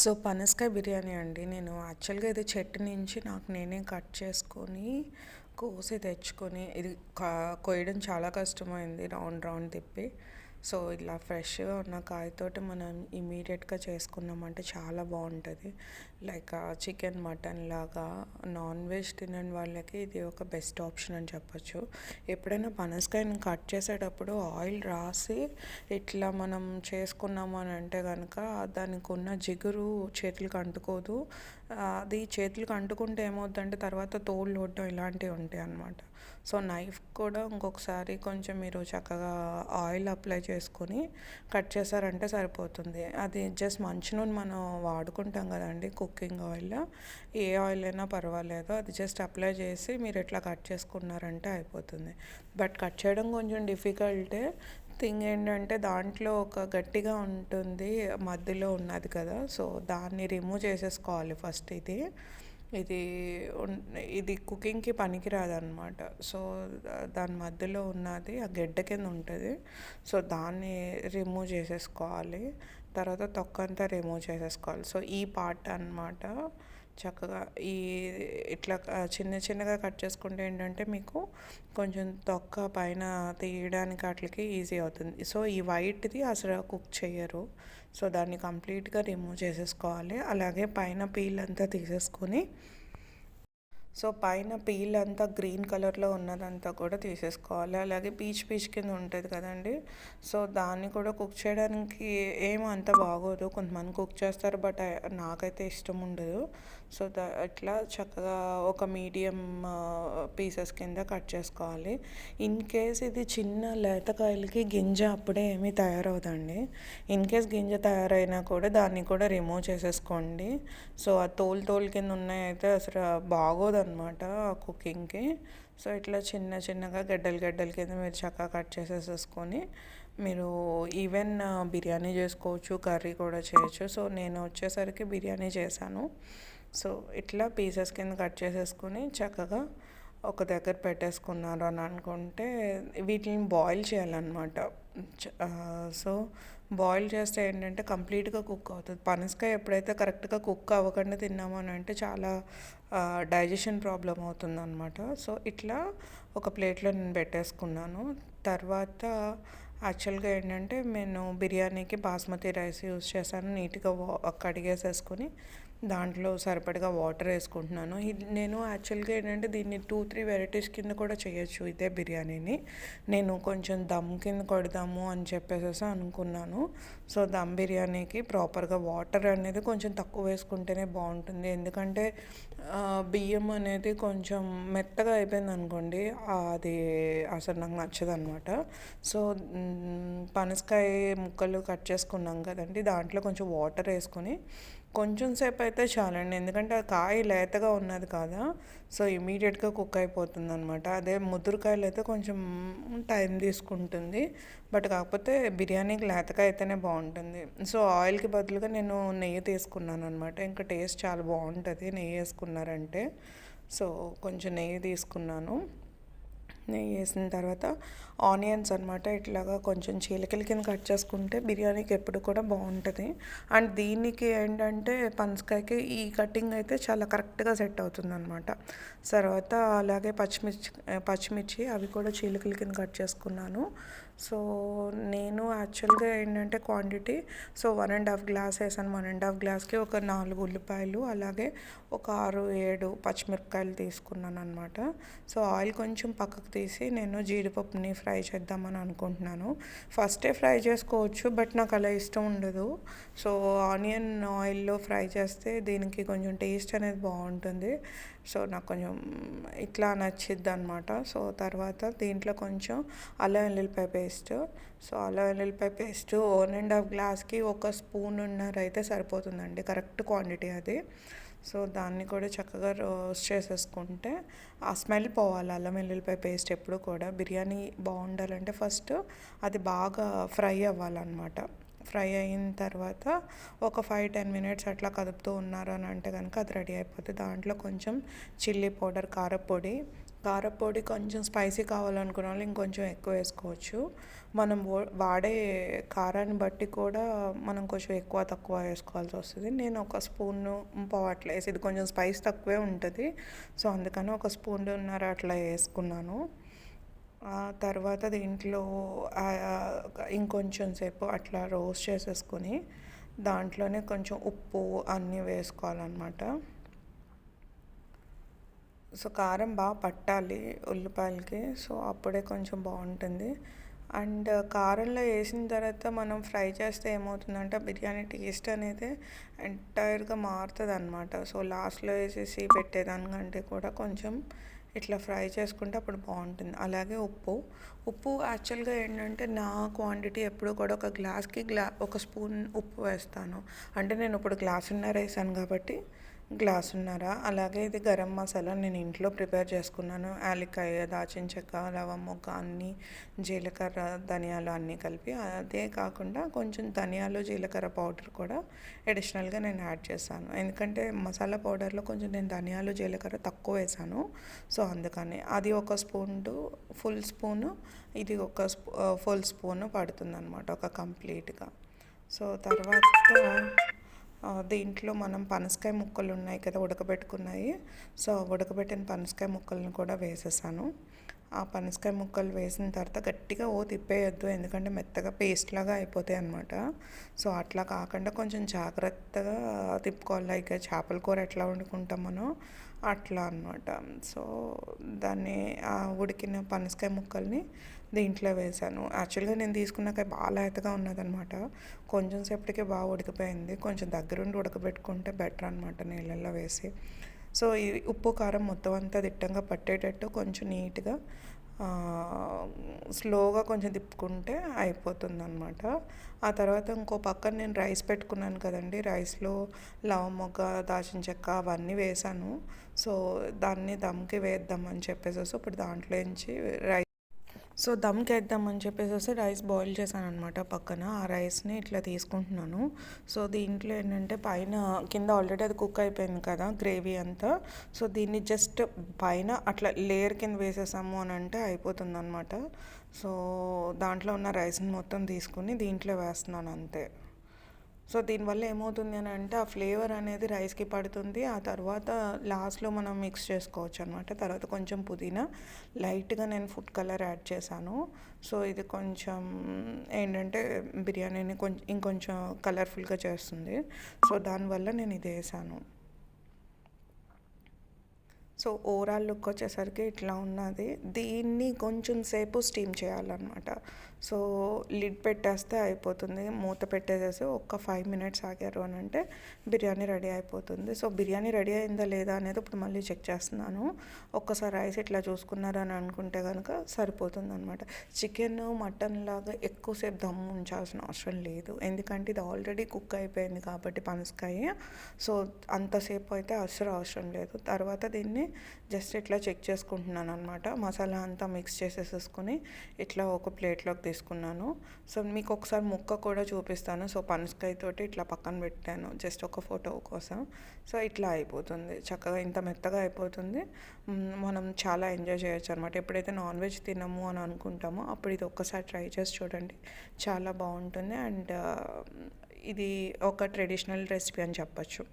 So పనసకాయ బిర్యానీ అండి. నేను యాక్చువల్గా ఇది చెట్టు నుంచి నాకు నేనే కట్ చేసుకొని కోసి తెచ్చుకొని ఇది కొయ్యడం చాలా కష్టమైంది రౌండ్ రౌండ్ తిప్పి. సో ఇట్లా ఫ్రెష్గా ఉన్న కాయతోటి మనం ఇమీడియట్గా చేసుకున్నామంటే చాలా బాగుంటుంది. లైక్ చికెన్ మటన్ లాగా నాన్ వెజ్ తినని వాళ్ళకి ఇది ఒక బెస్ట్ ఆప్షన్ అని చెప్పొచ్చు. ఎప్పుడైనా పనసకాయని కట్ చేసేటప్పుడు ఆయిల్ రాసి ఇట్లా మనం చేసుకున్నాము అని అంటే కనుక దానికి ఉన్న జిగురు చేతులకు అంటుకోదు. అది చేతులకు అంటుకుంటే ఏమవుతుందంటే తర్వాత తోలు ఒడ్డం ఇలాంటివి ఉంటాయి అన్నమాట. సో నైఫ్ కూడా ఇంకొకసారి కొంచెం మీరు చక్కగా ఆయిల్ అప్లై చేసుకొని కట్ చేశారంటే సరిపోతుంది. అది జస్ట్ మంచి నూనె మనం వాడుకుంటాం కదండి కుకింగ్ ఆయిల్. ఏ ఆయిల్ అయినా పర్వాలేదు అది జస్ట్ అప్లై చేసి మీరు ఎట్లా కట్ చేసుకున్నారంటే అయిపోతుంది. బట్ కట్ చేయడం కొంచెం డిఫికల్టే థింగ్ ఏంటంటే దాంట్లో ఒక గట్టిగా ఉంటుంది మధ్యలో ఉన్నది కదా. సో దాన్ని రిమూవ్ చేసేసుకోవాలి ఫస్ట్ ఇది. ఇది ఇది కుకింగ్కి పనికిరాదనమాట సో దాని మధ్యలో ఉన్నది ఆ గెడ్డ కింద ఉంటుంది. సో దాన్ని రిమూవ్ చేసేసుకోవాలి. తర్వాత తొక్కంతా రిమూవ్ చేసేసుకోవాలి. సో ఈ పార్ట్ అనమాట చక్కగా ఈ ఇట్లా చిన్న చిన్నగా కట్ చేసుకుంటే ఏంటంటే మీకు కొంచెం తొక్క పైన తీయడానికి వాటికి ఈజీ అవుతుంది. సో ఈ వైట్ది అసలు కుక్ చేయరు. సో దాన్ని కంప్లీట్గా రిమూవ్ చేసేసుకోవాలి. అలాగే పైన పీల్ అంతా తీసేసుకొని సో పైన పీల్ అంతా గ్రీన్ కలర్లో ఉన్నదంతా కూడా తీసేసుకోవాలి. అలాగే పీచ్ పీచ్ కింద ఉంటుంది కదండి. సో దాన్ని కూడా కుక్ చేయడానికి ఏం అంత బాగోదు. కొంతమంది కుక్ చేస్తారు బట్ నాకైతే ఇష్టం ఉండదు. సో ద అట్లా చక్కగా ఒక మీడియం పీసెస్ కింద కట్ చేసుకోవాలి. ఇన్ కేస్ ఇది చిన్న లేతకాయలకి గింజ అప్పుడే ఏమీ తయారవుదండి ఇన్ కేస్ గింజ తయారైనా కూడా దాన్ని కూడా రిమూవ్ చేసేసుకోండి. సో ఆ తోలు తోలు కింద ఉన్నాయైతే అసలు బాగోదు అనమాట కుకింగ్కి. సో ఇట్లా చిన్న చిన్నగా గడ్డలు గడ్డల కింద మీరు చక్కగా కట్ చేసేసేసుకొని మీరు ఈవెన్ బిర్యానీ చేసుకోవచ్చు కర్రీ కూడా చేయొచ్చు. సో నేను వచ్చేసరికి బిర్యానీ చేశాను. సో ఇట్లా పీసెస్ కింద కట్ చేసేసుకొని చక్కగా ఒక దగ్గర పెట్టేసుకున్నారు అని అనుకుంటే వీటిని బాయిల్ చేయాలన్నమాట. సో బాయిల్ చేస్తే ఏంటంటే కంప్లీట్గా కుక్ అవుతుంది. పనసకాయ ఎప్పుడైతే కరెక్ట్గా కుక్ అవ్వకుండా తిన్నామో అని అంటే చాలా డైజెషన్ ప్రాబ్లం అవుతుంది అనమాట సో ఇట్లా ఒక ప్లేట్లో నేను పెట్టేసుకున్నాను. తర్వాత యాక్చువల్గా ఏంటంటే నేను బిర్యానీకి బాస్మతి రైస్ యూస్ చేశాను నీట్గా కడిగేసేసుకొని దాంట్లో సరిపడగా వాటర్ వేసుకుంటున్నాను. నేను యాక్చువల్గా ఏంటంటే దీన్ని టూ త్రీ వెరైటీస్ కింద కూడా చేయొచ్చు ఇదే బిర్యానీని. నేను కొంచెం దమ్ కింద కొడదాము అని చెప్పేసి అనుకున్నాను. సో దమ్ బిర్యానీకి ప్రాపర్గా వాటర్ అనేది కొంచెం తక్కువ వేసుకుంటేనే బాగుంటుంది. ఎందుకంటే బియ్యం అనేది కొంచెం మెత్తగా అయిపోయింది అనుకోండి అది అసలు నాకు నచ్చదు అనమాట సో పనసకాయ ముక్కలు కట్ చేసుకున్నాం కదండి. దాంట్లో కొంచెం వాటర్ వేసుకొని కొంచెం సేపు అయితే చాలండి. ఎందుకంటే ఆ కాయ లేతగా ఉన్నది కదా సో ఇమీడియట్గా కుక్ అయిపోతుంది అనమాట అదే ముదురుకాయలు అయితే కొంచెం టైం తీసుకుంటుంది. బట్ కాకపోతే బిర్యానీకి లేతగా అయితేనే బాగుంటుంది. సో ఆయిల్కి బదులుగా నేను నెయ్యి తీసుకున్నాను అనమాట ఇంకా టేస్ట్ చాలా బాగుంటుంది. నెయ్యి వేసుకున్నారంటే. సో కొంచెం నెయ్యి తీసుకున్నాను. నెయ్యి వేసిన తర్వాత ఆనియన్స్ అనమాట ఇట్లాగా కొంచెం చీలికల కింద కట్ చేసుకుంటే బిర్యానీకి ఎప్పుడు కూడా బాగుంటుంది. అండ్ దీనికి ఏంటంటే పనసకాయకి ఈ కటింగ్ అయితే చాలా కరెక్ట్గా సెట్ అవుతుంది అనమాట తర్వాత అలాగే పచ్చిమిర్చి పచ్చిమిర్చి అవి కూడా చీలికల కింద కట్ చేసుకున్నాను. సో నేను యాక్చువల్గా ఏంటంటే quantity so one and half glass వేసాను. వన్ అండ్ హాఫ్ గ్లాస్కి ఒక నాలుగు ఉల్లిపాయలు అలాగే ఒక ఆరు ఏడు పచ్చిమిరపకాయలు తీసుకున్నాను అనమాట సో ఆయిల్ కొంచెం పక్కకు తీసి నేను జీడిపప్పుని ఫ్రై చేద్దామని అనుకుంటున్నాను. ఫస్టే ఫ్రై చేసుకోవచ్చు బట్ నాకు అలా ఇష్టం ఉండదు. సో ఆనియన్ ఆయిల్లో ఫ్రై చేస్తే దీనికి కొంచెం టేస్ట్ అనేది బాగుంటుంది. సో నాకు కొంచెం ఇట్లా నచ్చిద్ది అనమాట సో తర్వాత దీంట్లో కొంచెం అల్లం వెల్లుల్లిపాయ పేస్ట్. సో అల్లం వెల్లుల్లిపాయ పేస్ట్ వన్ అండ్ హాఫ్ గ్లాస్కి ఒక స్పూన్ ఉన్నర అయితే సరిపోతుందండి. కరెక్ట్ క్వాంటిటీ అది. సో దాన్ని కూడా చక్కగా రోస్ట్ చేసేసుకుంటే ఆ స్మెల్ పోవాలి అల్లం వెల్లుల్లిపాయ పేస్ట్ ఎప్పుడు కూడా. బిర్యానీ బాగుండాలంటే ఫస్ట్ అది బాగా ఫ్రై అవ్వాలన్నమాట. ఫ్రై అయిన తర్వాత ఒక ఫైవ్ టెన్ మినిట్స్ అట్లా కదుపుతూ ఉన్నారు అని అంటే కనుక అది రెడీ అయిపోతుంది దాంట్లో కొంచెం చిల్లీ పౌడర్ కారపొడి కారపొడి కొంచెం స్పైసీ కావాలనుకున్న వాళ్ళు ఇంకొంచెం ఎక్కువ వేసుకోవచ్చు. మనం వాడే కారాన్ని బట్టి కూడా మనం కొంచెం ఎక్కువ తక్కువ వేసుకోవాల్సి వస్తుంది. నేను ఒక స్పూన్ పావు వేసి ఇది కొంచెం స్పైస్ తక్కువే ఉంటుంది. సో అందుకని ఒక స్పూన్నర అట్లా వేసుకున్నాను. ఆ తర్వాత దీంట్లో ఇంకొంచెం సేపు అట్లా రోస్ట్ చేసేసుకొని దాంట్లోనే కొంచెం ఉప్పు అన్నీ వేసుకోవాలన్నమాట. సో కారం బాగా పట్టాలి ఉల్లిపాయలకి. సో అప్పుడే కొంచెం బాగుంటుంది. అండ్ కారంలో వేసిన తర్వాత మనం ఫ్రై చేస్తే ఏమవుతుందంటే బిర్యానీ టేస్ట్ అనేది ఎంటైర్గా మారుతుంది అనమాట సో లాస్ట్లో వేసేసి పెట్టేదానికంటే కూడా కొంచెం ఇట్లా ఫ్రై చేసుకుంటే అప్పుడు బాగుంటుంది. అలాగే ఉప్పు. ఉప్పు యాక్చువల్గా ఏంటంటే నా క్వాంటిటీ ఎప్పుడు కూడా ఒక గ్లాస్కి గ్లా ఒక స్పూన్ ఉప్పు వేస్తాను. అంటే నేను ఇప్పుడు గ్లాస్ ఉన్నర వేసాను కాబట్టి గ్లాసున్నర? అలాగే ఇది గరం మసాలా నేను ఇంట్లో ప్రిపేర్ చేసుకున్నాను. యాలక్కాయ దాచిన చెక్క లవంగ అన్నీ జీలకర్ర ధనియాలు అన్నీ కలిపి. అదే కాకుండా కొంచెం ధనియాలు జీలకర్ర పౌడర్ కూడా అడిషనల్గా నేను యాడ్ చేశాను. ఎందుకంటే మసాలా పౌడర్లో కొంచెం నేను ధనియాలు జీలకర్ర తక్కువ వేసాను సో అందుకని అది ఒక స్పూన్ ఫుల్ స్పూను ఇది ఒక స్పూ ఫుల్ స్పూన్ పడుతుంది అనమాట ఒక కంప్లీట్గా. సో తర్వాత దీంట్లో మనం పనసకాయ ముక్కలు ఉన్నాయి కదా ఉడకబెట్టుకున్నాయి. సో ఉడకబెట్టిన పనసకాయ ముక్కలను కూడా వేసేసాను. ఆ పనసకాయ ముక్కలు వేసిన తర్వాత గట్టిగా ఓ తిప్పేయద్దు ఎందుకంటే మెత్తగా పేస్ట్ లాగా అయిపోతాయి అనమాట సో అట్లా కాకుండా కొంచెం జాగ్రత్తగా తిప్పుకోవాలి. లైక్ చేపల కూర ఎట్లా వండుకుంటాం మనం? అట్లా అనమాట సో దాన్ని ఆ ఉడికిన పనసకాయ ముక్కల్ని దీంట్లో వేసాను. యాక్చువల్గా నేను తీసుకున్నాక బాగా లేతగా ఉన్నదనమాట కొంచెం సేపటికే బాగా ఉడికిపోయింది. కొంచెం దగ్గరుండి ఉడకబెట్టుకుంటే బెటర్ అనమాట నీళ్ళల్లో వేసి. సో ఈ ఉప్పు కారం మొత్తం అంతా దిట్టంగా పట్టేటట్టు కొంచెం నీట్గా స్లోగా కొంచెం తిప్పుకుంటే అయిపోతుంది అనమాట ఆ తర్వాత ఇంకో పక్కన నేను రైస్ పెట్టుకున్నాను కదండి. రైస్లో మొగ్గ దాచిన చెక్క అవన్నీ వేసాను. సో దాన్ని దమ్కి వేద్దామని చెప్పేసి ఇప్పుడు దాంట్లో నుంచి రైస్ సో దమ్కి వేద్దామని చెప్పేసి రైస్ బాయిల్ చేశాను అనమాట పక్కన. ఆ రైస్ని ఇట్లా తీసుకుంటున్నాను. సో దీంట్లో ఏంటంటే పైన కింద ఆల్రెడీ అది కుక్ అయిపోయింది కదా గ్రేవీ అంతా. సో దీన్ని జస్ట్ పైన అట్లా లేయర్ కింద వేసేసాము అని అంటే అయిపోతుంది అనమాట సో దాంట్లో ఉన్న రైస్ని మొత్తం తీసుకుని దీంట్లో వేస్తున్నాను అంతే. సో దీనివల్ల ఏమవుతుంది అని అంటే ఆ ఫ్లేవర్ అనేది రైస్కి పడుతుంది. ఆ తర్వాత లాస్ట్లో మనం మిక్స్ చేసుకోవచ్చు అనమాట తర్వాత కొంచెం పుదీనా. లైట్గా నేను ఫుడ్ కలర్ యాడ్ చేశాను. సో ఇది కొంచెం ఏంటంటే బిర్యానీని కొంచెం ఇంకొంచెం కలర్ఫుల్గా చేస్తుంది. సో దానివల్ల నేను ఇది వేసాను. సో ఓవరాల్ లుక్ వచ్చేసరికి ఇట్లా ఉన్నది. దీన్ని కొంచెం సేపు స్టీమ్ చేయాలన్నమాట. సో లిడ్ పెట్టేస్తే అయిపోతుంది. మూత పెట్టేసేసి ఒక్క ఫైవ్ మినిట్స్ ఆగారు అని అంటే బిర్యానీ రెడీ అయిపోతుంది. సో బిర్యానీ రెడీ అయిందా లేదా అనేది ఇప్పుడు మళ్ళీ చెక్ చేస్తున్నాను. ఒక్కసారి రైస్ ఇట్లా చూసుకున్నారు అని అనుకుంటే కనుక సరిపోతుంది అనమాట చికెన్ మటన్ లాగా ఎక్కువసేపు దమ్ ఉంచాల్సిన అవసరం లేదు. ఎందుకంటే ఇది ఆల్రెడీ కుక్ అయిపోయింది కాబట్టి పనసకాయ. సో అంతసేపు అయితే అసలు అవసరం లేదు. తర్వాత దీన్ని జస్ట్ ఇట్లా చెక్ చేసుకుంటున్నాను అనమాట మసాలా అంతా మిక్స్ చేసేసేసుకొని ఇట్లా ఒక ప్లేట్లోకి తీసుకున్నాను. సో మీకు ఒకసారి ముక్క కూడా చూపిస్తాను. సో పనసకాయతోటి ఇట్లా పక్కన పెట్టాను. జస్ట్ ఒక ఫోటో కోసం. సో ఇట్లా అయిపోతుంది. చక్కగా ఇంత మెత్తగా అయిపోతుంది. మనం చాలా ఎంజాయ్ చేయొచ్చు అనమాట ఎప్పుడైతే నాన్ వెజ్ తినము అని అనుకుంటామో అప్పుడు ఇది ఒక్కసారి ట్రై చేసి చూడండి. చాలా బాగుంటుంది. అండ్ ఇది ఒక ట్రెడిషనల్ రెసిపీ అని చెప్పచ్చు.